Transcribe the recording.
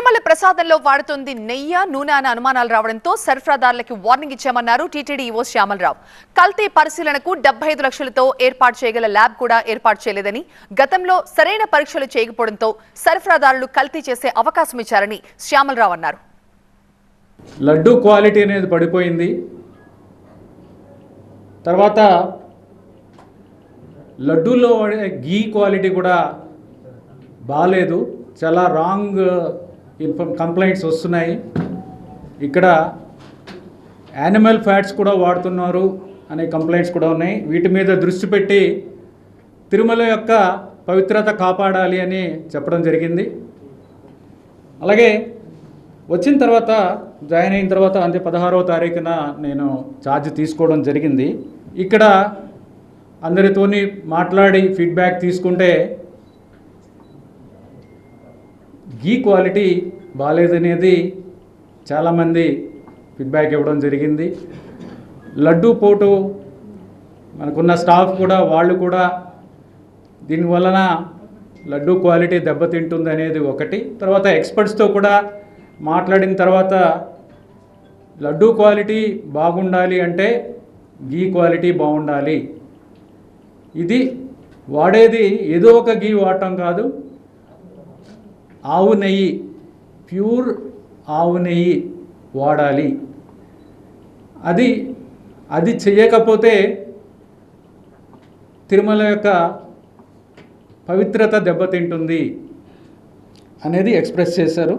తిరుమల ప్రసాదంలో వాడుతుంది నెయ్య నూనె అనే అనుమానాలు రావడంతో సరఫరాదారులకు వార్నింగ్ ఇచ్చామన్నారు టీటీడీ ఈవో శ్యామలరావు. కల్తీ పరిశీలనకు డెబ్బై ఐదు లక్షలతో ఏర్పాటు చేయగల ల్యాబ్ కూడా ఏర్పాటు చేయలేదని గతంలో సరైన పరీక్షలు చేయకపోవడంతో సరఫరాదారులు కల్తీ చేసే అవకాశం ఇచ్చారని శ్యామలరావు అన్నారు. లడ్డు క్వాలిటీ అనేది పడిపోయింది. తర్వాత లడ్డూలో గీ క్వాలిటీ కూడా బాగాలేదు. చాలా రాంగ్ కంప్లైంట్స్ వస్తున్నాయి. ఇక్కడ యానిమల్ ఫ్యాట్స్ కూడా వాడుతున్నారు అనే కంప్లైంట్స్ కూడా ఉన్నాయి. వీటి మీద దృష్టి పెట్టి తిరుమల యొక్క పవిత్రత కాపాడాలి అని చెప్పడం జరిగింది. అలాగే వచ్చిన తర్వాత జాయిన్ అయిన తర్వాత అంటే పదహారవ తారీఖున నేను ఛార్జ్ తీసుకోవడం జరిగింది. ఇక్కడ అందరితోని మాట్లాడి ఫీడ్బ్యాక్ తీసుకుంటే గీ క్వాలిటీ బాగాలేదనేది చాలామంది ఫీడ్బ్యాక్ ఇవ్వడం జరిగింది. లడ్డూ పోటు మనకున్న స్టాఫ్ కూడా వాళ్ళు కూడా దీని వలన లడ్డూ క్వాలిటీ దెబ్బతింటుంది అనేది ఒకటి. తర్వాత ఎక్స్పర్ట్స్తో కూడా మాట్లాడిన తర్వాత లడ్డు క్వాలిటీ బాగుండాలి అంటే గీ క్వాలిటీ బాగుండాలి. ఇది వాడేది ఏదో ఒక గీ వాడటం కాదు. ఆవు నెయ్యి ప్యూర్ ఆవు నెయ్యి వాడాలి. అది అది చేయకపోతే తిరుమల యొక్క పవిత్రత దెబ్బతింటుంది అనేది ఎక్స్ప్రెస్ చేశారు.